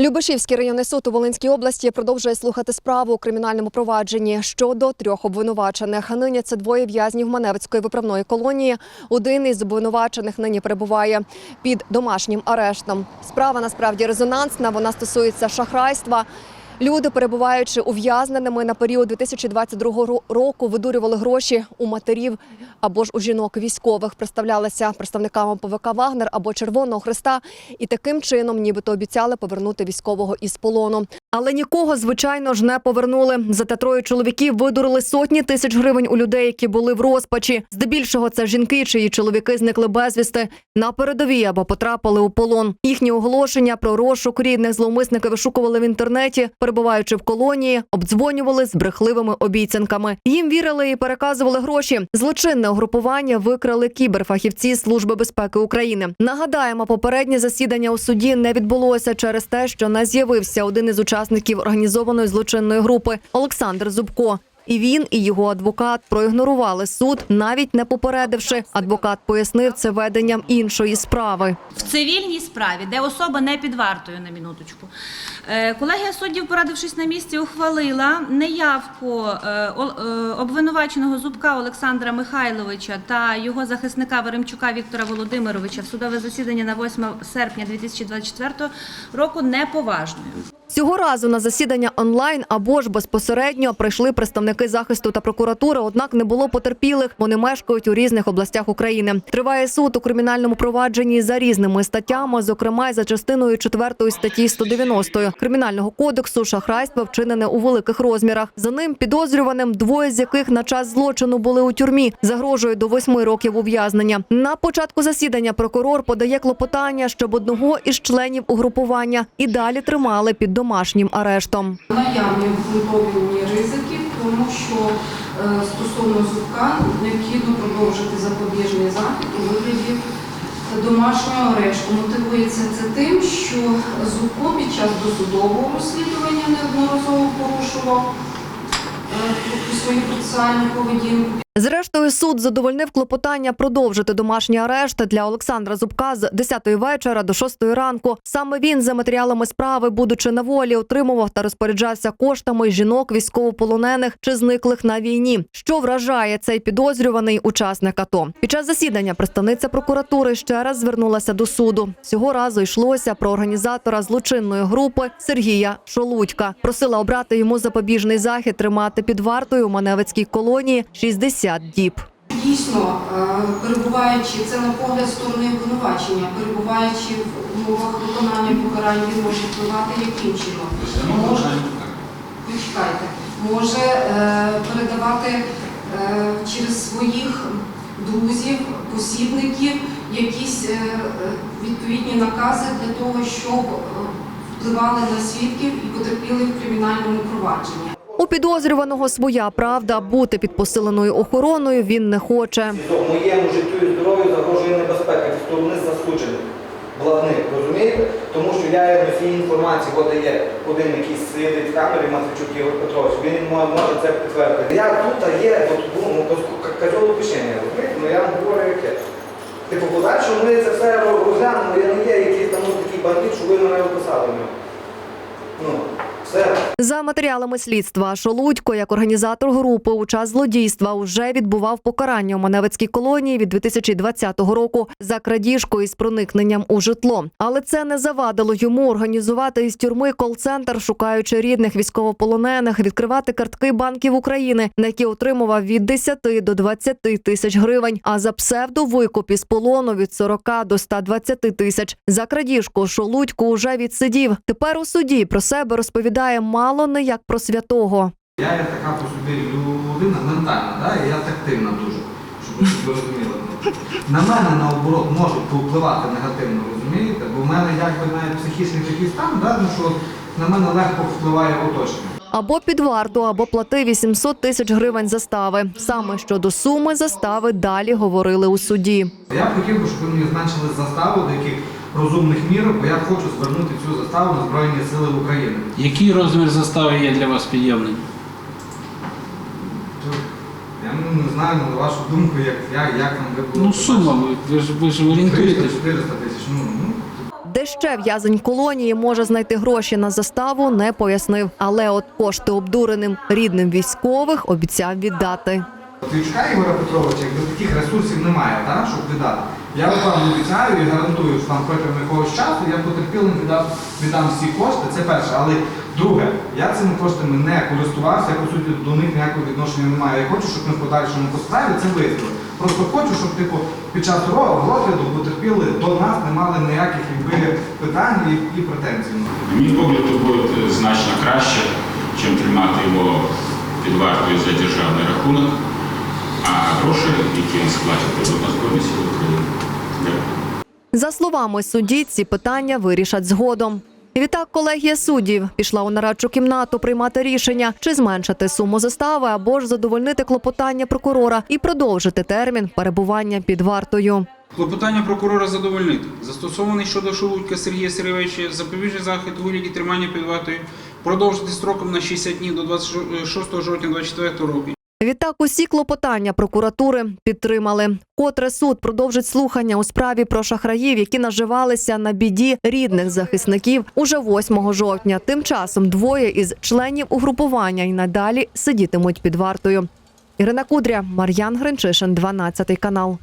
Любешівський районний суд у Волинській області продовжує слухати справу у кримінальному провадженні щодо трьох обвинувачених. Нині це двоє в'язнів Маневицької виправної колонії. Один із обвинувачених нині перебуває під домашнім арештом. Справа насправді резонансна. Вона стосується шахрайства. Люди, перебуваючи ув'язненими на період 2022 ро- року, видурювали гроші у матерів або ж у жінок військових, представлялися представниками ПВК Вагнер або Червоного Христа, і таким чином, нібито обіцяли повернути військового із полону. Але нікого, звичайно ж, не повернули. Зате троє чоловіків видурили сотні тисяч гривень у людей, які були в розпачі. Здебільшого це жінки, чиї чоловіки зникли безвісти на передовій або потрапили у полон. Їхні оголошення про розшук рідних зловмисники вишукували в інтернеті, перебуваючи в колонії, обдзвонювали з брехливими обіцянками. Їм вірили і переказували гроші. Злочинне угрупування викрали кіберфахівці Служби безпеки України. Нагадаємо, попереднє засідання у суді не відбулося через те, що не з'явився один із учасників організованої злочинної групи Олександр Зубко. І він, і його адвокат проігнорували суд, навіть не попередивши. Адвокат пояснив це веденням іншої справи. в цивільній справі, де особа не під вартою на минуточку. Е, Колегія суддів, порадившись на місці, ухвалила неявку е, е, обвинуваченого зубка Олександра Михайловича та його захисника Веремчука Віктора Володимировича в судове засідання на 8 серпня 2024 року неповажною. Цього разу на засідання онлайн або ж безпосередньо прийшли представники захисту та прокуратури. Однак не було потерпілих. Вони мешкають у різних областях України. Триває суд у кримінальному провадженні за різними статтями, зокрема й за частиною 4 статті 190 кримінального кодексу шахрайство вчинене у великих розмірах. За ним підозрюваним двоє з яких на час злочину були у тюрмі. Загрожує до восьми років ув'язнення. На початку засідання прокурор подає клопотання, щоб одного із членів угрупування і далі тримали під домашнім арештом. Наявні ризики, тому що е, стосовно зубка необхідно продовжити запобіжний захід у вигляді домашнього арешту. Мотивується це тим, що Зубко під час досудового розслідування неодноразово порушував е, свою процесуальну поведінку. Зрештою, суд задовольнив клопотання продовжити домашній арешт для Олександра Зубка з 10 вечора до 6 ранку. Саме він за матеріалами справи, будучи на волі, отримував та розпоряджався коштами жінок військовополонених чи зниклих на війні. Що вражає цей підозрюваний учасник АТО. Під час засідання представниця прокуратури ще раз звернулася до суду. Цього разу йшлося про організатора злочинної групи Сергія Шолудька. Просила обрати йому запобіжний захід тримати під вартою у Маневицькій колонії 60 діб. Дійсно, е, перебуваючи це на погляд сторони обвинувачення, перебуваючи в умовах виконання покарань, він може впливати яким чином? Може, почекайте, може е, передавати е, через своїх друзів, посібників якісь відповідні накази для того, щоб впливали на свідків і потерпіли в кримінальному провадженні. Підозрюваного своя правда бути під посиленою охороною він не хоче. Моєму життю і здоров'ю загрожує небезпека від сторони засуджених владних, розумієте? Тому що я є носій інформації, от є один якийсь сидить в камері, Матвійчук Ігор Петрович, він може це підтвердити. Я тут є, от, ну, казало пишення, розумієте? Ну я вам говорю яке. Типу, подальше ми це все розглянемо, я не є якийсь там ну, такий бандит, що ви мене описали. За матеріалами слідства, Шолудько, як організатор групи у час злодійства, уже відбував покарання у Маневицькій колонії від 2020 року за крадіжку із проникненням у житло. Але це не завадило йому організувати із тюрми кол-центр, шукаючи рідних військовополонених, відкривати картки банків України, на які отримував від 10 до 20 тисяч гривень. А за псевдовикуп із полону від 40 до 120 тисяч. За крадіжку Шолудько уже відсидів. Тепер у суді про себе розповідає мало не як про святого. Я є така по собі людина ментальна, да? і я тактильна дуже, щоб ви розуміли. На мене наоборот можуть повпливати негативно, розумієте? Бо в мене якби навіть психічний такий стан, да? ну, що на мене легко впливає оточення. Або під варту, або плати 800 тисяч гривень застави. Саме щодо суми застави далі говорили у суді. Я б хотів би, щоб ви мені зменшили заставу до яких розумних мір, бо я хочу звернути цю заставу на Збройні Сили України. Який розмір застави є для вас підйомним? Я ну, не знаю, на вашу думку, як, як, як там ви було. Ну, сума, ви, ви ж ви ж орієнтуєтесь. 400 тисяч, ну, ну, Де ще в'язень колонії може знайти гроші на заставу, не пояснив. Але от кошти обдуреним рідним військових обіцяв віддати. Ключка Ігоря Петровича, якби таких ресурсів немає, так, щоб віддати. Я вам обіцяю і гарантую, що там протягом якогось часу я потерпілим віддам, віддам всі кошти. Це перше. Але друге, я цими коштами не користувався, я по суті до них ніякого відношення не маю. Я хочу, щоб ми в подальшому по справі це визнали. Просто хочу, щоб типу під час розгляду потерпіли до нас не мали ніяких якби питань і, і претензій. Мій погляд, то буде значно краще, чим тримати його під вартою за державний рахунок, а гроші, які він сплатить, будуть на Збройні Сили України. За словами судді, ці питання вирішать згодом. Відтак колегія суддів пішла у нарадчу кімнату приймати рішення, чи зменшити суму застави або ж задовольнити клопотання прокурора і продовжити термін перебування під вартою. Клопотання прокурора задовольнити. Застосований щодо Шелудька Сергія Сергійовича запобіжний захід у вигляді тримання під вартою продовжити строком на 60 днів до 26 жовтня 2024 року. Відтак усі клопотання прокуратури підтримали. Котре суд продовжить слухання у справі про шахраїв, які наживалися на біді рідних захисників уже 8 жовтня. Тим часом двоє із членів угрупування і надалі сидітимуть під вартою. Ірина Кудря, Мар'ян Гринчишин, 12 канал.